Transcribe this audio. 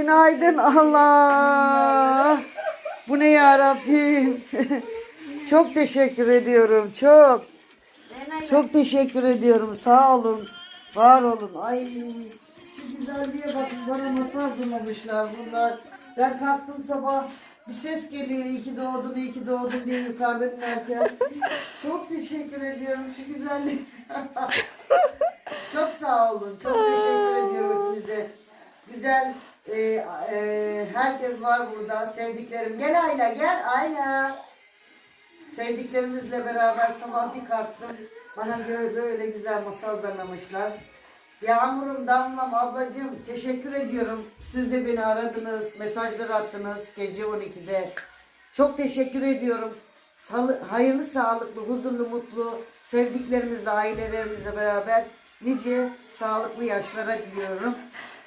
günaydın. Allah. Bu ne ya Rabbim? çok teşekkür ediyorum. Çok. Çok teşekkür ediyorum. Sağ olun. Var olun. Ay şu güzelliğe bakın. Bana masa hazırlamışlar bunlar. Ben kalktım sabah bir ses geliyor. İyi ki doğdun, iyi ki doğdun diye yukarıda dinlerken. Çok teşekkür ediyorum şu güzellik. Çok sağ olun. Çok teşekkür ediyorum hepinize. Güzel e, e, herkes var burada. Sevdiklerim. Gel Ayla gel Ayla. Sevdiklerimizle beraber sabah bir kalktım. Bana böyle, güzel masa hazırlamışlar. Yağmurum, Damlam, ablacığım teşekkür ediyorum. Siz de beni aradınız, mesajlar attınız gece 12'de. Çok teşekkür ediyorum. Salı, hayırlı, sağlıklı, huzurlu, mutlu, sevdiklerimizle, ailelerimizle beraber nice sağlıklı yaşlara diliyorum.